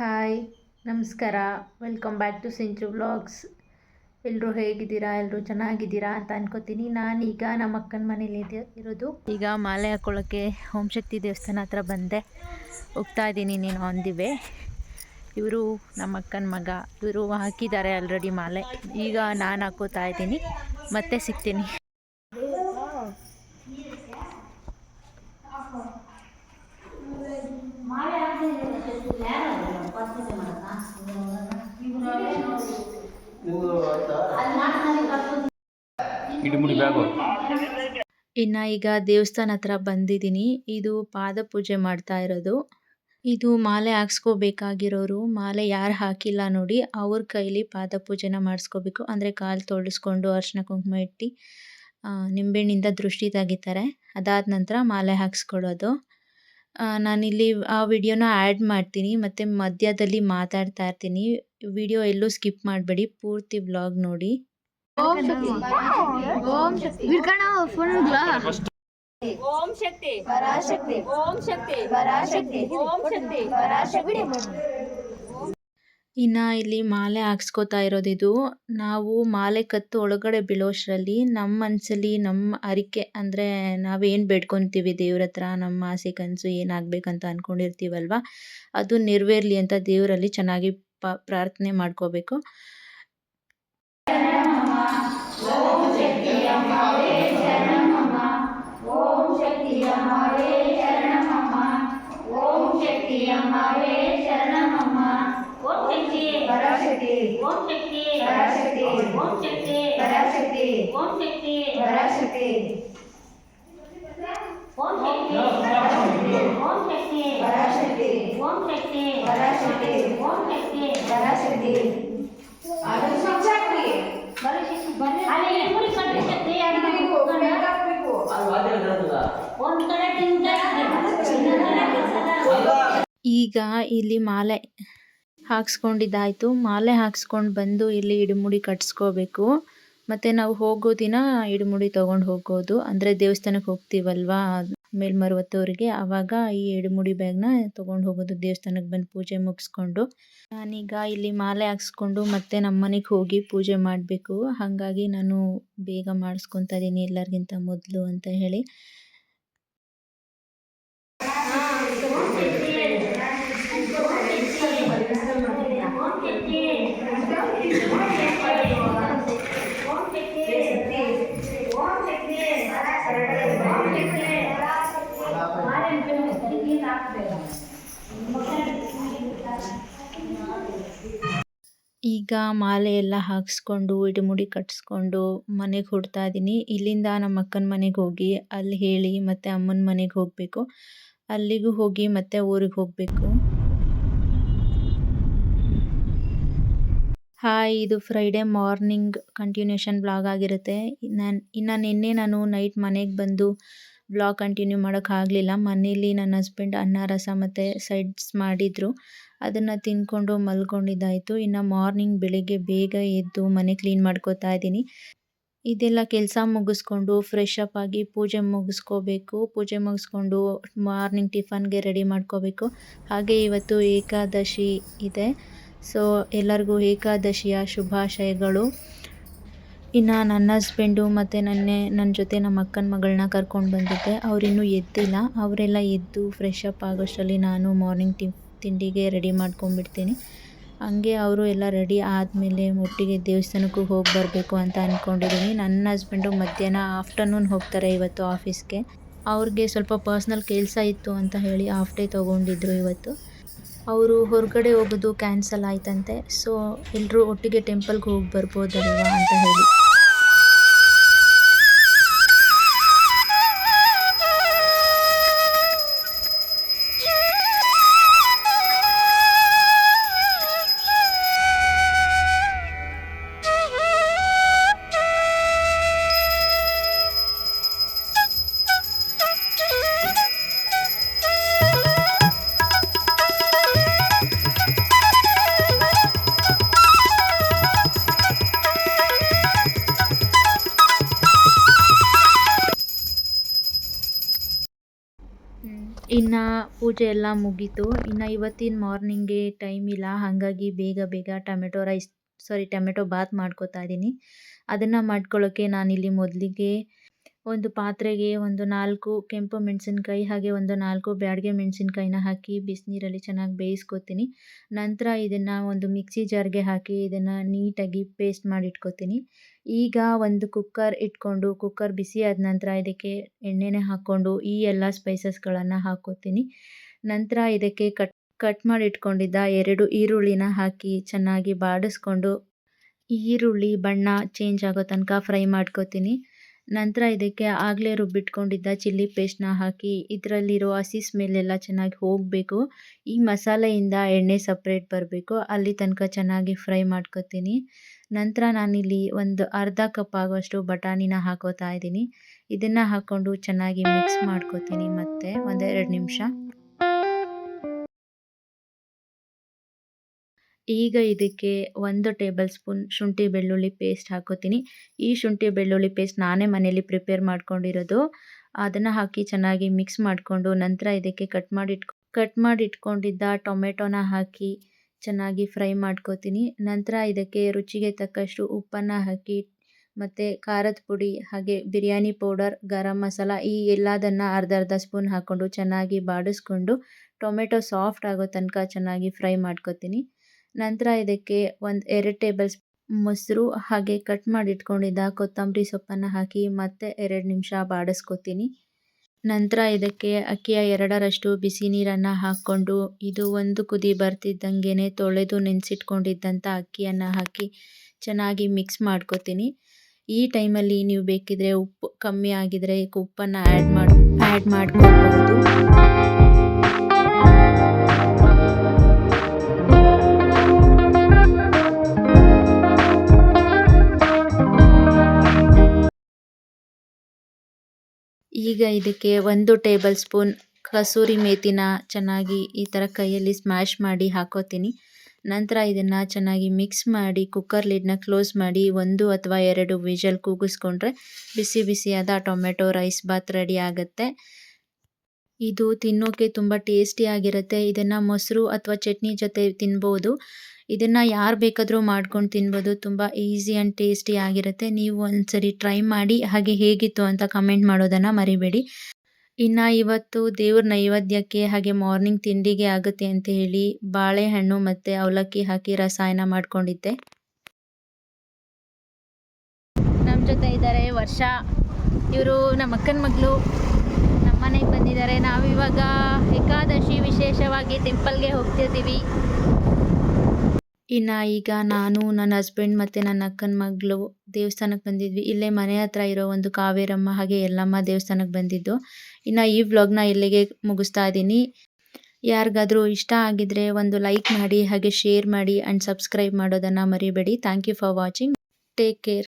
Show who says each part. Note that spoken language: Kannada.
Speaker 1: ಹಾಯ್, ನಮಸ್ಕಾರ. ವೆಲ್ಕಮ್ ಬ್ಯಾಕ್ ಟು ಸೆಂಚು ವ್ಲಾಗ್ಸ್ ಎಲ್ಲರೂ ಹೇಗಿದ್ದೀರಾ? ಎಲ್ಲರೂ ಚೆನ್ನಾಗಿದ್ದೀರಾ ಅಂತ ಅನ್ಕೋತೀನಿ. ನಾನೀಗ ನಮ್ಮ ಅಕ್ಕನ ಮನೇಲಿ ಇರೋದು. ಈಗ ಮಾಲೆ ಹಾಕ್ಕೊಳ್ಳೋಕ್ಕೆ ಶಕ್ತಿ ದೇವಸ್ಥಾನ ಹತ್ರ ಬಂದೆ. ಹೋಗ್ತಾ ಇದ್ದೀನಿ ನೀನು ಅಂದಿವೆ ಇವರು ನಮ್ಮ ಅಕ್ಕನ ಮಗ. ಇವರು ಹಾಕಿದ್ದಾರೆ ಆಲ್ರೆಡಿ ಮಾಲೆ. ಈಗ ನಾನು ಹಾಕೋತಾ ಇದ್ದೀನಿ. ಮತ್ತೆ ಸಿಗ್ತೀನಿ.
Speaker 2: ಇಡುಮುಡಿ
Speaker 1: ಇನ್ನು ಈಗ ದೇವಸ್ಥಾನ ಹತ್ರ ಬಂದಿದ್ದೀನಿ. ಇದು ಪಾದ ಪೂಜೆ ಮಾಡ್ತಾ ಇರೋದು. ಇದು ಮಾಲೆ ಹಾಕ್ಸ್ಕೋಬೇಕಾಗಿರೋರು ಮಾಲೆ ಯಾರು ಹಾಕಿಲ್ಲ ನೋಡಿ ಅವ್ರ ಕೈಲಿ ಪಾದ ಪೂಜೆನ ಮಾಡಿಸ್ಕೋಬೇಕು. ಅಂದರೆ ಕಾಲು ತೊಳಸ್ಕೊಂಡು ಅರ್ಶಿನ ಕುಂಕುಮ ಇಟ್ಟು ನಿಂಬೆಣ್ಣಿಂದ ನಿಂಬೆಹಣ್ಣಿಂದ ದೃಷ್ಟಿ ತೆಗಿತಾರೆ. ಅದಾದ ನಂತರ ಮಾಲೆ ಹಾಕ್ಸ್ಕೊಳ್ಳೋದು ನಾನಿಲ್ಲಿ ಆ ವಿಡಿಯೋನ ಆ್ಯಡ್ ಮಾಡ್ತೀನಿ ಮತ್ತು ಮಧ್ಯದಲ್ಲಿ ಮಾತಾಡ್ತಾ ಇರ್ತೀನಿ. ವಿಡಿಯೋ ಎಲ್ಲೂ ಸ್ಕಿಪ್ ಮಾಡಬೇಡಿ ಪೂರ್ತಿ ವ್ಲಾಗ್ ನೋಡಿ.
Speaker 3: ಓಂ ಶಕ್ತಿ. ಓಂ ಶಕ್ತಿ.
Speaker 4: ಓಂ ಶಕ್ತಿ. ಪರಾಶಕ್ತಿ. ಓಂ ಶಕ್ತಿ. ಪರಾಶಕ್ತಿ. ಓಂ ಶಕ್ತಿ. ಪರಾಶಕ್ತಿ.
Speaker 1: ಇನ್ನು ಇಲ್ಲಿ ಮಾಲೆ ಹಾಕ್ಸ್ಕೊತಾ ಇದು. ನಾವು ಮಾಲೆ ಕತ್ತು ಒಳಗಡೆ ಬೀಳೋಷ್ಟರಲ್ಲಿ ನಮ್ಮ ಮನಸ್ಸಲ್ಲಿ ನಮ್ಮ ಅರಿಕೆ ಅಂದರೆ ನಾವೇನು ಬೇಡ್ಕೊತೀವಿ ದೇವ್ರ ಹತ್ರ ನಮ್ಮ ಆಸೆ ಕನಸು ಏನಾಗಬೇಕಂತ ಅಂದ್ಕೊಂಡಿರ್ತೀವಲ್ವ ಅದು ನೆರವೇರಲಿ ಅಂತ ದೇವರಲ್ಲಿ ಚೆನ್ನಾಗಿ ಪ್ರಾರ್ಥನೆ ಮಾಡ್ಕೋಬೇಕು.
Speaker 4: ಓಂ ಶಕ್ತಿ ಪರಾಶಕ್ತಿ ಓಂ ಶಕ್ತಿ ಪರಾಶಕ್ತಿ ಓಂ ಶಕ್ತಿ ಪರಾಶಕ್ತಿ ಓಂ ಶಕ್ತಿ ಪರಾಶಕ್ತಿ ಓಂ ಶಕ್ತಿ ಓಂ ಶಕ್ತಿ ಪರಾಶಕ್ತಿ ಓಂ ಶಕ್ತಿ ಪರಾಶಕ್ತಿ ಓಂ ಶಕ್ತಿ ಪರಾಶಕ್ತಿ ಅಲ್ಲಿ ಇಬ್ಬರು ಕಡೆ ಶಕ್ತಿ ಒಂದ್ ಕಡೆ ತಿಂತಾರೆ ಇನ್ನೊಂದ್ ಕಡೆ ತಿಂತಾರೆ
Speaker 1: ಈಗ ಇಲ್ಲಿ ಮಾಲೆ ಹಾಕ್ಸ್ಕೊಂಡಿದ್ದಾಯಿತು. ಮಾಲೆ ಹಾಕ್ಸ್ಕೊಂಡು ಬಂದು ಇಲ್ಲಿ ಇಡುಮುಡಿ ಕಟ್ಸ್ಕೋಬೇಕು. ಮತ್ತು ನಾವು ಹೋಗೋ ದಿನ ಇಡುಮುಡಿ ತೊಗೊಂಡು ಹೋಗೋದು ಅಂದರೆ ದೇವಸ್ಥಾನಕ್ಕೆ ಹೋಗ್ತೀವಲ್ವಾ? ಮೇಲ್ಮರುವತ್ತವರಿಗೆ ಆವಾಗ ಈ ಇಡುಮುಡಿ ಬ್ಯಾಗ್ನ ತೊಗೊಂಡು ಹೋಗೋದು. ದೇವಸ್ಥಾನಕ್ಕೆ ಬಂದು ಪೂಜೆ ಮುಗಿಸ್ಕೊಂಡು. ನಾನೀಗ ಇಲ್ಲಿ ಮಾಲೆ ಹಾಕ್ಸ್ಕೊಂಡು ಮತ್ತೆ ನಮ್ಮ ಮನೆಗೆ ಹೋಗಿ ಪೂಜೆ ಮಾಡಬೇಕು. ಹಾಗಾಗಿ ನಾನು ಬೇಗ ಮಾಡಿಸ್ಕೊತಾ ಇದ್ದೀನಿ ಎಲ್ಲರಿಗಿಂತ ಮೊದಲು ಅಂತ ಹೇಳಿ. ಈಗ ಮಾಲೆ ಎಲ್ಲ ಹಾಕ್ಸ್ಕೊಂಡು ಇಡುಮುಡಿ ಕಟ್ಟಿಸ್ಕೊಂಡು ಮನೆಗೆ ಹುಡ್ತಾ ಇದ್ದೀನಿ ಇಲ್ಲಿಂದ ನಮ್ಮ ಅಕ್ಕನ ಮನೆಗೆ ಹೋಗಿ, ಅಲ್ಲಿ ಹೇಳಿ ಮತ್ತು ಅಮ್ಮನ ಮನೆಗೆ ಹೋಗಬೇಕು. ಅಲ್ಲಿಗೂ ಹೋಗಿ ಮತ್ತೆ ಊರಿಗೆ ಹೋಗಬೇಕು. ಹಾಯ್, ಇದು ಫ್ರೈಡೇ ಮಾರ್ನಿಂಗ್ ಕಂಟಿನ್ಯೂಷನ್ ಬ್ಲಾಗ್ ಆಗಿರುತ್ತೆ. ನಾನು ಇನ್ನು ನಿನ್ನೆ ನಾನು ನೈಟ್ ಮನೆಗೆ ಬಂದು ಬ್ಲಾಗ್ ಕಂಟಿನ್ಯೂ ಮಾಡೋಕ್ಕಾಗಲಿಲ್ಲ ಮನೇಲಿ ನನ್ನ ಹಸ್ಬೆಂಡ್ ಅನ್ನ, ರಸ ಮತ್ತು ಸೈಡ್ಸ್ ಮಾಡಿದರು. ಅದನ್ನು ತಿಂದ್ಕೊಂಡು ಮಲ್ಕೊಂಡಿದ್ದಾಯಿತು. ಇನ್ನು ಮಾರ್ನಿಂಗ್ ಬೆಳಿಗ್ಗೆ ಬೇಗ ಎದ್ದು ಮನೆ ಕ್ಲೀನ್ ಮಾಡ್ಕೋತಾ ಇದ್ದೀನಿ. ಇದೆಲ್ಲ ಕೆಲಸ ಮುಗಿಸ್ಕೊಂಡು ಫ್ರೆಶ್ ಅಪ್ ಆಗಿ ಪೂಜೆ ಮುಗಿಸ್ಕೋಬೇಕು. ಪೂಜೆ ಮುಗಿಸ್ಕೊಂಡು ಮಾರ್ನಿಂಗ್ ಟಿಫನ್ಗೆ ರೆಡಿ ಮಾಡ್ಕೋಬೇಕು. ಹಾಗೆ ಇವತ್ತು ಏಕಾದಶಿ ಇದೆ. ಸೊ ಎಲ್ಲರಿಗೂ ಏಕಾದಶಿಯ ಶುಭಾಶಯಗಳು. ಇನ್ನು ನನ್ನ ಹಸ್ಬೆಂಡು ಮತ್ತು ನನ್ನೆ ನನ್ನ ಜೊತೆ ನಮ್ಮ ಅಕ್ಕನ ಮಗಳನ್ನ ಕರ್ಕೊಂಡು ಬಂದಿದ್ದೆ. ಅವರಿನ್ನೂ ಎದ್ದಿಲ್ಲ. ಅವರೆಲ್ಲ ಎದ್ದು ಫ್ರೆಶ್ ಅಪ್ ಆಗೋಷ್ಟರಲ್ಲಿ ನಾನು ಮಾರ್ನಿಂಗ್ ಟಿ ತಿಂಡಿಗೆ ರೆಡಿ ಮಾಡ್ಕೊಂಡ್ಬಿಡ್ತೀನಿ. ಹಂಗೆ ಅವರು ಎಲ್ಲ ರೆಡಿ ಆದಮೇಲೆ ಒಟ್ಟಿಗೆ ದೇವಸ್ಥಾನಕ್ಕೂ ಹೋಗಿ ಬರಬೇಕು ಅಂತ ಅಂದ್ಕೊಂಡಿದ್ದೀನಿ ನನ್ನ ಹಸ್ಬೆಂಡು ಮಧ್ಯಾಹ್ನ ಆಫ್ಟರ್ನೂನ್ ಹೋಗ್ತಾರೆ ಇವತ್ತು ಆಫೀಸ್ಗೆ ಅವ್ರಿಗೆ ಸ್ವಲ್ಪ ಪರ್ಸ್ನಲ್ ಕೆಲಸ ಇತ್ತು ಅಂತ ಹೇಳಿ ಆಫ್ ಡೇ ತೊಗೊಂಡಿದ್ರು ಇವತ್ತು. ಅವರು ಹೊರಗಡೆ ಹೋಗೋದು ಕ್ಯಾನ್ಸಲ್ ಆಯ್ತಂತೆ. ಸೊ ಎಲ್ಲರೂ ಒಟ್ಟಿಗೆ ಟೆಂಪಲ್ಗೆ ಹೋಗಿ ಬರ್ಬೋದಲ್ವಾ ಅಂತ ಹೇಳಿ. ಇನ್ನು ಪೂಜೆ ಎಲ್ಲ ಮುಗೀತು. ಇನ್ನು ಇವತ್ತಿನ ಮಾರ್ನಿಂಗ್ಗೆ ಟೈಮ್ ಇಲ್ಲ. ಹಾಗಾಗಿ ಬೇಗ ಬೇಗ tomato rice sorry tomato bath ಮಾಡ್ಕೋತಾ ಇದ್ದೀನಿ ಅದನ್ನು ಮಾಡ್ಕೊಳ್ಳೋಕ್ಕೆ ನಾನಿಲ್ಲಿ ಮೊದಲಿಗೆ ಒಂದು ಪಾತ್ರೆಗೆ ಒಂದು ನಾಲ್ಕು ಕೆಂಪು ಮೆಣಸಿನ್ಕಾಯಿ ಹಾಗೆ ಒಂದು ನಾಲ್ಕು ಬ್ಯಾಡಗೆ ಮೆಣಸಿನ್ಕಾಯಿನ ಹಾಕಿ ಬಿಸಿನೀರಲ್ಲಿ ಚೆನ್ನಾಗಿ ಬೇಯಿಸ್ಕೊತೀನಿ. ನಂತರ ಇದನ್ನು ಒಂದು ಮಿಕ್ಸಿ ಜಾರ್ಗೆ ಹಾಕಿ ಇದನ್ನು ನೀಟಾಗಿ ಪೇಸ್ಟ್ ಮಾಡಿ ಇಟ್ಕೊತೀನಿ ಈಗ ಒಂದು ಕುಕ್ಕರ್ ಇಟ್ಕೊಂಡು, ಕುಕ್ಕರ್ ಬಿಸಿ ಆದ ನಂತರ ಇದಕ್ಕೆ ಎಣ್ಣೆನೇ ಹಾಕ್ಕೊಂಡು ಈ ಎಲ್ಲ ಸ್ಪೈಸಸ್ಗಳನ್ನು ಹಾಕೋತೀನಿ ನಂತರ ಇದಕ್ಕೆ ಕಟ್ ಕಟ್ ಮಾಡಿ ಇಟ್ಕೊಂಡಿದ್ದ ಎರಡು ಈರುಳ್ಳಿನ ಹಾಕಿ ಚೆನ್ನಾಗಿ ಬಾಡಿಸ್ಕೊಂಡು, ಈರುಳ್ಳಿ, ಬಣ್ಣ ಚೇಂಜ್ ಆಗೋ ತನಕ ಫ್ರೈ ಮಾಡ್ಕೋತೀನಿ. ನಂತರ ಇದಕ್ಕೆ ಆಗಲೇ ರುಬ್ಬಿಟ್ಕೊಂಡಿದ್ದ ಚಿಲ್ಲಿ ಪೇಸ್ಟ್ನ ಹಾಕಿ ಇದರಲ್ಲಿರೋ ಹಸಿ ಸ್ಮೆಲ್ಲೆಲ್ಲ ಚೆನ್ನಾಗಿ ಹೋಗಬೇಕು. ಈ ಮಸಾಲೆಯಿಂದ ಎಣ್ಣೆ ಸಪ್ರೇಟ್ ಬರಬೇಕು. ಅಲ್ಲಿ ತನಕ ಚೆನ್ನಾಗಿ ಫ್ರೈ ಮಾಡ್ಕೊತೀನಿ. ನಂತರ ನಾನಿಲ್ಲಿ ಒಂದು ಅರ್ಧ ಕಪ್ ಆಗುವಷ್ಟು ಬಟಾಣಿನ ಹಾಕೋತಾ ಇದ್ದೀನಿ. ಇದನ್ನು ಹಾಕ್ಕೊಂಡು ಚೆನ್ನಾಗಿ ಮಿಕ್ಸ್ ಮಾಡ್ಕೋತೀನಿ ಮತ್ತೆ ಒಂದೆರಡು ನಿಮಿಷ. ಈಗ ಇದಕ್ಕೆ ಒಂದು ಟೇಬಲ್ ಸ್ಪೂನ್ ಶುಂಠಿ ಬೆಳ್ಳುಳ್ಳಿ ಪೇಸ್ಟ್ ಹಾಕೋತೀನಿ. ಈ ಶುಂಠಿ ಬೆಳ್ಳುಳ್ಳಿ ಪೇಸ್ಟ್ ನಾನೇ ಮನೇಲಿ ಪ್ರಿಪೇರ್ ಮಾಡ್ಕೊಂಡಿರೋದು. ಅದನ್ನು ಹಾಕಿ ಚೆನ್ನಾಗಿ ಮಿಕ್ಸ್ ಮಾಡಿಕೊಂಡು ನಂತರ ಇದಕ್ಕೆ ಕಟ್ ಮಾಡಿ ಇಟ್ ಕಟ್ ಮಾಡಿ ಇಟ್ಕೊಂಡಿದ್ದ ಟೊಮೆಟೊನ ಹಾಕಿ ಚೆನ್ನಾಗಿ ಫ್ರೈ ಮಾಡ್ಕೋತೀನಿ. ನಂತರ ಇದಕ್ಕೆ ರುಚಿಗೆ ತಕ್ಕಷ್ಟು ಉಪ್ಪನ್ನು ಹಾಕಿ ಮತ್ತು ಖಾರದ ಪುಡಿ ಹಾಗೆ ಬಿರಿಯಾನಿ ಪೌಡರ್, ಗರಂ ಮಸಾಲ ಈ ಎಲ್ಲದನ್ನು ಅರ್ಧ ಅರ್ಧ ಸ್ಪೂನ್ ಹಾಕ್ಕೊಂಡು ಚೆನ್ನಾಗಿ ಬಾಡಿಸ್ಕೊಂಡು ಟೊಮೆಟೊ ಸಾಫ್ಟ್ ಆಗೋ ತನಕ ಚೆನ್ನಾಗಿ ಫ್ರೈ ಮಾಡ್ಕೋತೀನಿ. ನಂತರ ಇದಕ್ಕೆ ಒಂದು ಎರಡು ಟೇಬಲ್ ಮೊಸರು, ಹಾಗೆ ಕಟ್ ಮಾಡಿ ಇಟ್ಕೊಂಡಿದ್ದ ಕೊತ್ತಂಬರಿ ಸೊಪ್ಪನ್ನು ಹಾಕಿ ಮತ್ತೆ ಎರಡು ನಿಮಿಷ ಬಾಡಿಸ್ಕೊತೀನಿ. ನಂತರ ಇದಕ್ಕೆ ಅಕ್ಕಿಯ ಎರಡರಷ್ಟು ಬಿಸಿ ನೀರನ್ನು ಹಾಕ್ಕೊಂಡು ಇದು ಒಂದು ಕುದಿ ಬರ್ತಿದ್ದಂಗೆ ತೊಳೆದು ನೆನೆಸಿಟ್ಕೊಂಡಿದ್ದಂಥ ಅಕ್ಕಿಯನ್ನು ಹಾಕಿ ಚೆನ್ನಾಗಿ ಮಿಕ್ಸ್ ಮಾಡ್ಕೊತೀನಿ. ಈ ಟೈಮಲ್ಲಿ ನೀವು ಬೇಕಿದ್ರೆ ಉಪ್ಪು ಕಮ್ಮಿ ಆಗಿದ್ರೆ ಉಪ್ಪನ್ನು ಆ್ಯಡ್ ಮಾಡಿ ಆ್ಯಡ್ ಮಾಡ್ಕೊಳ್ಬಹುದು. ಈಗ ಇದಕ್ಕೆ ಒಂದು ಟೇಬಲ್ ಸ್ಪೂನ್ ಕಸೂರಿ ಮೇಥಿನ ಚೆನ್ನಾಗಿ ಈ ಥರ ಕೈಯಲ್ಲಿ ಸ್ಮ್ಯಾಶ್ ಮಾಡಿ ಹಾಕೋತೀನಿ. ನಂತರ ಇದನ್ನು ಚೆನ್ನಾಗಿ ಮಿಕ್ಸ್ ಮಾಡಿ ಕುಕ್ಕರ್ ಲಿಡ್ನ ಕ್ಲೋಸ್ ಮಾಡಿ ಒಂದು ಅಥವಾ ಎರಡು ವಿಷಲ್ ಕೂಗಿಸ್ಕೊಂಡ್ರೆ ಬಿಸಿ ಬಿಸಿಯಾದ ಟೊಮೆಟೊ ರೈಸ್ ಬಾತ್ ರೆಡಿ ಆಗುತ್ತೆ. ಇದು ತಿನ್ನೋಕೆ ತುಂಬ ಟೇಸ್ಟಿಯಾಗಿರುತ್ತೆ ಇದನ್ನು ಮೊಸರು ಅಥವಾ ಚಟ್ನಿ ಜೊತೆ ತಿನ್ಬೋದು. ಇದನ್ನು ಯಾರು ಬೇಕಾದರೂ ಮಾಡ್ಕೊಂಡು ತಿನ್ಬೋದು. ತುಂಬ ಈಸಿ ಆ್ಯಂಡ್ ಟೇಸ್ಟಿ ಆಗಿರುತ್ತೆ. ನೀವು ಒಂದ್ಸರಿ ಟ್ರೈ ಮಾಡಿ, ಹಾಗೆ ಹೇಗಿತ್ತು ಅಂತ ಕಮೆಂಟ್ ಮಾಡೋದನ್ನು ಮರಿಬೇಡಿ. ಇನ್ನು ಇವತ್ತು ದೇವ್ರ ನೈವೇದ್ಯಕ್ಕೆ ಹಾಗೆ ಮಾರ್ನಿಂಗ್ ತಿಂಡಿಗೆ ಆಗುತ್ತೆ ಅಂತ ಹೇಳಿ ಬಾಳೆಹಣ್ಣು ಮತ್ತು ಅವಲಕ್ಕಿ ಹಾಕಿ ರಸಾಯನ ಮಾಡಿಕೊಂಡಿದ್ದೆ.
Speaker 3: ನಮ್ಮ ಜೊತೆ ಇದ್ದಾರೆ ವರ್ಷ. ಇವರು ನಮ್ಮ ಅಕ್ಕನ ಮಗಳು. ಮನೆಗೆ ಬಂದಿದ್ದಾರೆ. ನಾವಿವಾಗ ಏಕಾದಶಿ ವಿಶೇಷವಾಗಿ ಟೆಂಪಲ್ಗೆ ಹೋಗ್ತಿರ್ತೀವಿ
Speaker 1: ಇನ್ನು ಈಗ ನಾನು, ನನ್ನ ಹಸ್ಬೆಂಡ್ ಮತ್ತು ನನ್ನ ಅಕ್ಕನ ಮಗಳು ದೇವಸ್ಥಾನಕ್ಕೆ ಬಂದಿದ್ವಿ. ಇಲ್ಲೇ ಮನೆ ಹತ್ರ ಇರೋ ಒಂದು ಕಾವೇರಮ್ಮ ಹಾಗೆ ಎಲ್ಲಮ್ಮ ದೇವಸ್ಥಾನಕ್ಕೆ ಬಂದಿದ್ದು. ಇನ್ನು ಈ ವ್ಲಾಗ್ನ ಇಲ್ಲಿಗೆ ಮುಗಿಸ್ತಾ ಇದ್ದೀನಿ ಯಾರಿಗಾದರೂ ಇಷ್ಟ ಆಗಿದ್ರೆ ಒಂದು ಲೈಕ್ ಮಾಡಿ, ಹಾಗೆ ಶೇರ್ ಮಾಡಿ ಆ್ಯಂಡ್ ಸಬ್ಸ್ಕ್ರೈಬ್ ಮಾಡೋದನ್ನು ಮರಿಬೇಡಿ. Thank you for watching take care